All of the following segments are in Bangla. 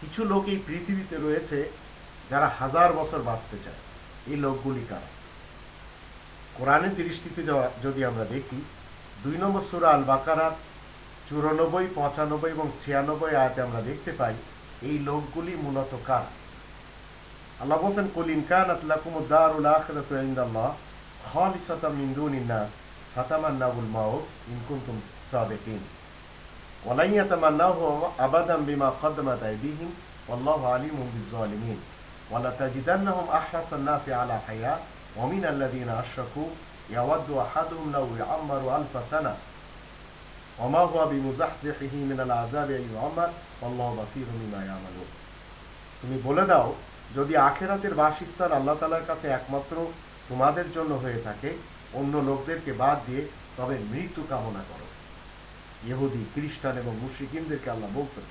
কিছু লোক এই পৃথিবীতে রয়েছে যারা হাজার বছর বাঁচতে চায়। এই লোকগুলি কারা? কোরআনের দৃষ্টিতে যদি আমরা দেখি, দুই নম্বর সুরা আল বাকারা চুরানব্বই, পঁচানব্বই এবং ছিয়ানব্বই আয়াতে আমরা দেখতে পাই, এই লোকগুলি মূলত কারা? আল্লাহ বলছেন কুলিন কানাত লাকুম দারুল আখিরাতু ইনদাল্লাহ খালিসাতাম মিন দুনিন নাস ফাতামান্নাউল মাউত ইন কুনতুম সাদিকিন ওয়ালান ইয়াতামান্নাহু আবাদান বিমা قدمت أيديهم والله عليم بالظالمين ولتجدنهم أحرص الناس على حياة ومن الذين أشركوا يود أحدهم لو يعمر ألف سنة وما هو بمزحزحه من العذاب أن يعمر والله بصير بما يعملون তুমি বলে দাও যদি আখেরাতের বাসস্থান আল্লাহ তালার কাছে একমাত্র তোমাদের জন্য হয়ে থাকে, অন্য লোকদেরকে বাদ দিয়ে তবে মৃত্যু কামনা করো। ইহুদি, খ্রিস্টান এবং মুসলিমদেরকে আল্লাহ বলছেন,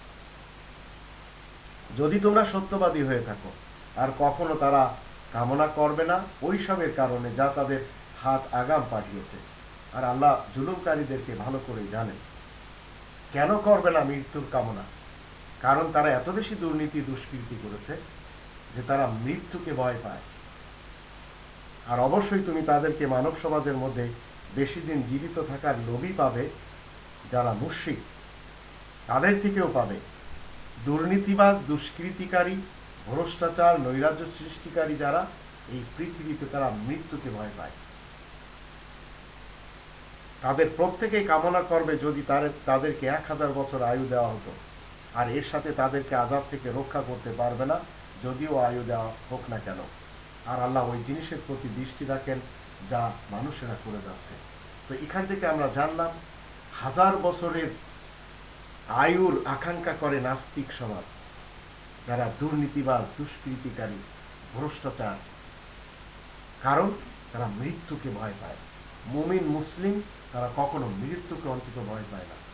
যদি তোমরা সত্যবাদী হয়ে থাকো, আর কখনো তারা কামনা করবে না ওইসবের কারণে যা তাদের হাত আগাম পাঠিয়েছে। আর আল্লাহ জুলুমকারীদেরকে ভালো করে জানেন কেন করবে না মৃত্যুর কামনা? কারণ তারা এত বেশি দুর্নীতি, দুষ্কৃতি করেছে। যে তারা মৃত্যুকে ভয় পায়। আর অবশ্যই তুমি তাদেরকে মানব সমাজের মধ্যে বেশি দিন জীবিত থাকার লোভই পাবে যারা মুশরিক। তাদের থেকেও পাবে। দুর্নীতিবাজ, দুষ্কৃতিকারী, ভ্রষ্টাচার, নৈরাজ্য সৃষ্টিকারী যারা এই পৃথিবীতে তারা মৃত্যুকে ভয় পায়। তাদের প্রত্যেকেই কামনা করবে যদি তাদের তাদেরকে এক হাজার বছর আয়ু দেওয়া হতো। আর এর সাথে তাদেরকে আজাব থেকে রক্ষা করতে পারবে না। যদিও আয়ু দেওয়া হোক না কেন। আর আল্লাহ ওই জিনিসের প্রতি দৃষ্টি রাখেন যা মানুষেরা করে যাচ্ছে। তো এখান থেকে আমরা জানলাম, হাজার বছরের আয়ুর আকাঙ্ক্ষা করে নাস্তিক সমাজ। যারা দুর্নীতিবাজ, দুষ্কৃতিকারী, ভ্রষ্টাচার। কারণ তারা মৃত্যুকে ভয় পায়। মুমিন, মুসলিম তারা কখনো মৃত্যুকে অন্তত ভয় পায় না।